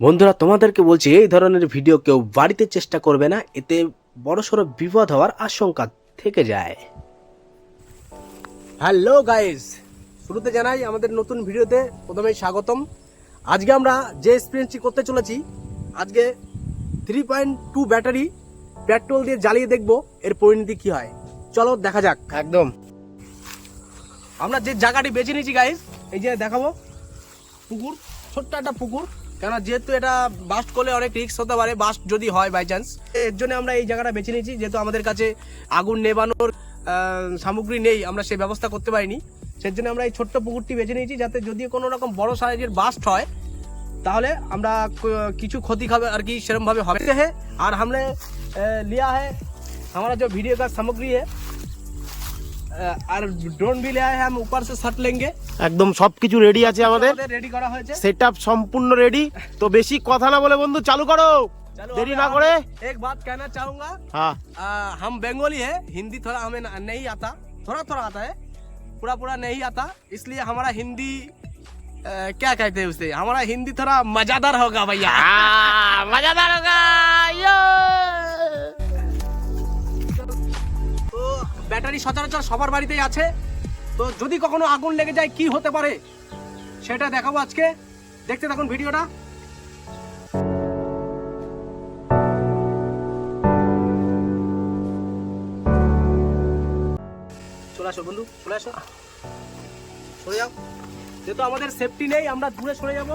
বন্ধুরা তোমাদেরকে বলছি এই ধরনের ভিডিও কেউ বাড়িতে চেষ্টা করবে না। এতে বড় বড়সড় বিপদ হওয়ার আশঙ্কা থেকে যায়। হ্যালো গাইস শুরুতে জানাই আমাদের নতুন ভিডিওতে প্রথমেই স্বাগতম। আজকে আমরা যে এক্সপিরিয়েন্সটি করতে চলেছি আজকে three point two battery petrol দিয়ে জ্বালিয়ে দেখব এর পরিণতি কি হয়। চলো দেখা যাক। একদম। আমরা যে জায়গাটি বেছে নিয়েছি গাইস এই যে দেখাবো পুকুর ছোট্ট একটা পুকুর। কেন যেহেতু এটা বাস্ট করলে অনেক রিস্ক হতে পারে বাস্ট যদি হয় বাই চান্স এর জন্য আমরা এই জায়গাটা বেছে নিয়েছি যেহেতু আমাদের কাছে আগুন নেবানোর আহ, সামগ্রী নেই আমরা সেই ব্যবস্থা করতে পারিনি সেই জন্য আমরা এই ছোট্ট পুকুরটি বেছে নিয়েছি যাতে যদি কোনো রকম বড় সাইজের বাস্ট হয় তাহলে আমরা ক- কিছু ক্ষতি খাবে আর কি সেরকম ভাবে হবে है और हमने अ, लिया है हमारा जो वीडियो का सामग्री है अ, और ड्रोन भी लिया है हम ऊपर से शट लेंगे একদম সবকিছু রেডি আছে আমাদের রেডি করা হয়েছে সেট সম্পূর্ণ রেডি তো বেশি কথা না বলে বন্ধু চালু করো चलो देरी अभी ना हम- करे। एक बात कहना चाहूंगा হ্যাঁ आ, हम बंगाली है हिंदी थोड़ा हमें न- नहीं आता थोड़ा थोड़ा आता है पूरा पूरा नहीं आता इसलिए हमारा हिंदी आ, क्या कहते हैं उसे हमारा हिंदी थोड़ा मजेदार होगा भैया মজাদার হোগা তো ব্যাটারি সচরাচর সবার বাড়িতেই আছে। তো যদি কখনো আগুন লেগে যায়, কি হতে পারে সেটা দেখাবো আজকে। দেখতে থাকুন ভিডিওটা। চলে আসো বন্ধু, চলে আসো। সরে যাও। যেহেতু আমাদের সেফটি নেই, আমরা দূরে সরে যাব।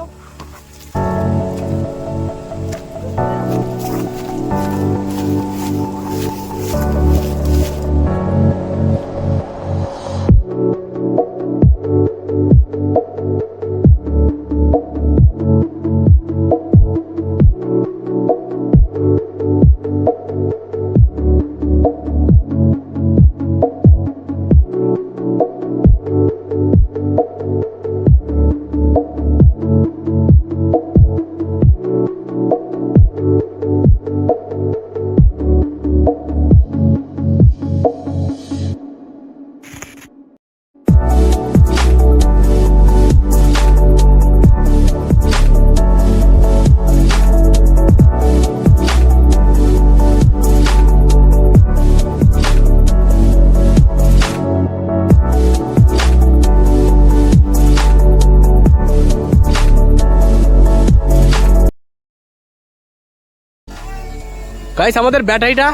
গাইস আমাদের ব্যাটারিটা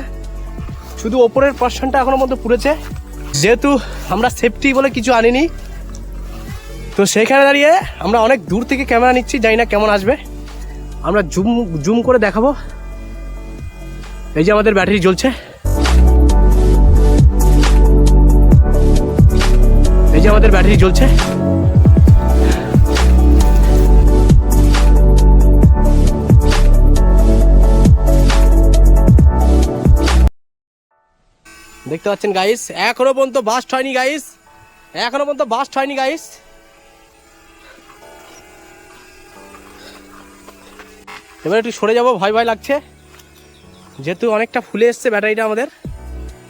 শুধু ওপরের পার্সনটা এখনও মধ্যে পুড়েছে। যেহেতু আমরা সেফটি বলে কিছু আনিনি, তো সেখানে দাঁড়িয়ে আমরা অনেক দূর থেকে ক্যামেরা নিচ্ছি, জানি না কেমন আসবে। আমরা জুম জুম করে দেখাবো। এই যে আমাদের ব্যাটারি জ্বলছে। এই যে আমাদের ব্যাটারি জ্বলছে। দেখতে পাচ্ছেন গাইস এখনও পর্যন্ত বাস্ট হয়নি গাইস এখনও পর্যন্ত বাস্ট হয়নি গাইস এবার একটু সরে যাব, ভয় ভয় লাগছে। যেহেতু অনেকটা ফুলে এসছে ব্যাটারিটা আমাদের।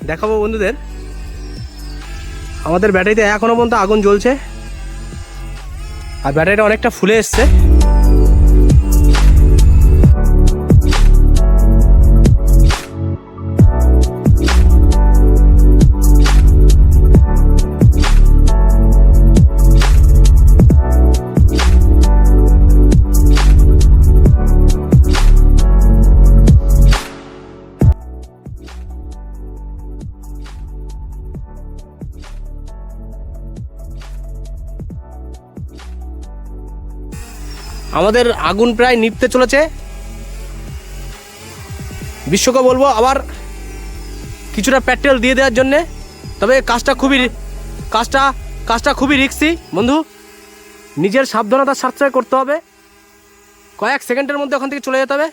দেখাবো বন্ধুদের। আমাদের ব্যাটারিতে এখনও পর্যন্ত আগুন জ্বলছে। আর ব্যাটারিটা অনেকটা ফুলে এসছে। আমাদের আগুন প্রায় নিভতে চলেছে। বিশ্বকে বলব আবার কিছুটা পেট্রোল দিয়ে দেওয়ার জন্যে। তবে কাজটা খুবই কাজটা কাজটা খুবই রিক্সি বন্ধু, নিজের সাবধানতা স্বার্থে করতে হবে। কয়েক সেকেন্ডের মধ্যে ওখান থেকে চলে যেতে হবে।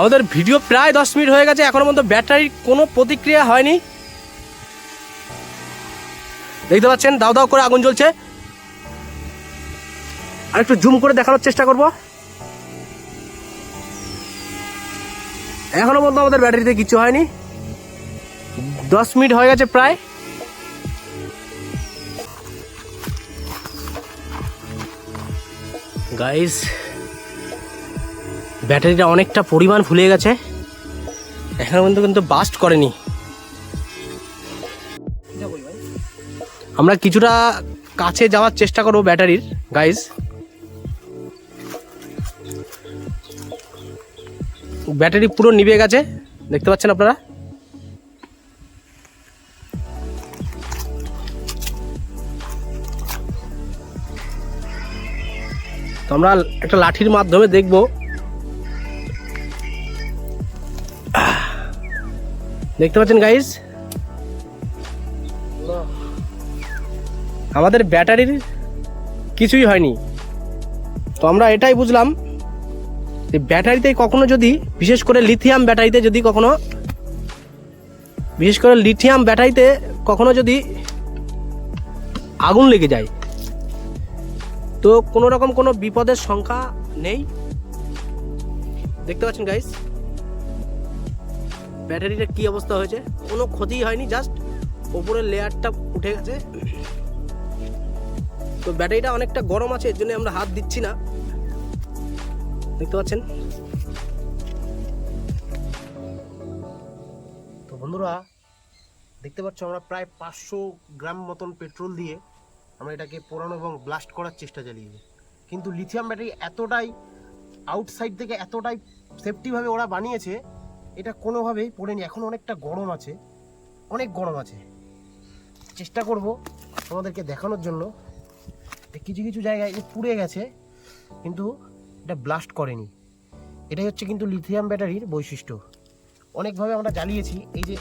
আমাদের ভিডিও প্রায় দশ মিনিট হয়ে গেছে এখনও পর্যন্ত ব্যাটারির কোনো প্রতিক্রিয়া হয়নি। দেখতে পাচ্ছেন, দাও দাও করে আগুন জ্বলছে। আর একটু জুম করে দেখানোর চেষ্টা করব। এখনও পর্যন্ত আমাদের ব্যাটারিতে কিছু হয়নি। দশ মিনিট হয়ে গেছে প্রায়। গাইস ব্যাটারিটা অনেকটা পরিমাণ ফুলে গেছে। এখনও পর্যন্ত কিন্তু বাস্ট করেনি। আমরা কিছুটা কাছে যাওয়ার চেষ্টা করব ব্যাটারির গাইজ ব্যাটারি পুরো নিভে গেছে, দেখতে পাচ্ছেন আপনারা? তো আমরা একটা লাঠির মাধ্যমে দেখব দেখতে পাচ্ছেন গাইস আমাদের ব্যাটারির কিছুই হয়নি। তো আমরা এটাই বুঝলাম যে ব্যাটারিতে কখনো যদি, বিশেষ করে লিথিয়াম ব্যাটারিতে যদি কখনো, বিশেষ করে লিথিয়াম ব্যাটারিতে কখনো যদি আগুন লেগে যায়, তো কোনো রকম কোনো বিপদের সংখ্যা নেই। দেখতে পাচ্ছেন গাইস ব্যাটারিটার কি অবস্থা হয়েছে? কোনো ক্ষতি হয়নি জাস্ট ওপরের লেয়ারটা উঠে গেছে। তো ব্যাটারিটা অনেকটা গরম আছে, এর জন্য আমরা হাত দিচ্ছি না। দেখতে পাচ্ছেন? তো বন্ধুরা, দেখতে পাচ্ছ আমরা প্রায় পাঁচশো গ্রাম মতন পেট্রোল দিয়ে আমরা এটাকে পোড়ানো এবং ব্লাস্ট করার চেষ্টা চালিয়েছি। কিন্তু লিথিয়াম ব্যাটারি এতটাই আউটসাইড থেকে এতটাই সেফটিভাবে ওরা বানিয়েছে এটা কোনোভাবেই পড়েনি এখন অনেকটা গরম আছে। অনেক গরম আছে। চেষ্টা করব তোমাদেরকে দেখানোর জন্য। কিছু কিছু জায়গায় পুড়ে গেছে, কিন্তু এটা ব্লাস্ট করেনি। এটাই হচ্ছে কিন্তু লিথিয়াম ব্যাটারির বৈশিষ্ট্য। অনেকভাবে আমরা জ্বালিয়েছি। এই যে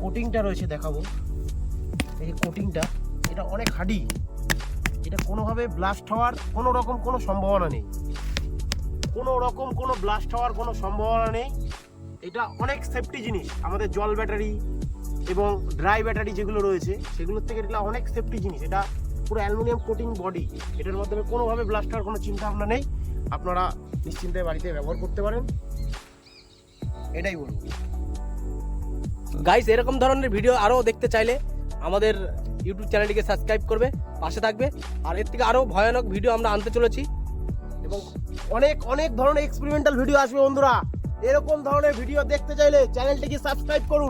কোটিংটা রয়েছে দেখাবো। এই যে কোটিংটা এটা অনেক হাডি এটা কোনোভাবে ব্লাস্ট হওয়ার কোনো রকম কোনো সম্ভাবনা নেই। কোনো রকম কোনো ব্লাস্ট হওয়ার কোনো সম্ভাবনা নেই। এটা অনেক সেফটি জিনিস। আমাদের জল ব্যাটারি এবং ড্রাই ব্যাটারি যেগুলো রয়েছে সেগুলোর থেকে এটা অনেক সেফটি জিনিস। এটা পুরো অ্যালুমিনিয়াম কোটিং বডি এটার মাধ্যমে কোনোভাবে ব্লাস্ট হওয়ার কোনো চিন্তা ভাবনা নেই। আপনারা নিশ্চিন্তে বাড়িতে ব্যবহার করতে পারেন। এটাই বলব। গাইস এরকম ধরনের ভিডিও আরও দেখতে চাইলে আমাদের ইউটিউব চ্যানেলটিকে সাবস্ক্রাইব করবে পাশে থাকবে। আর এর থেকে আরও ভয়ানক ভিডিও আমরা আনতে চলেছি। এবং অনেক অনেক ধরনের এক্সপেরিমেন্টাল ভিডিও আসবে বন্ধুরা। এরকম ধরনের ভিডিও দেখতে চাইলে চ্যানেলটিকে সাবস্ক্রাইব করুন।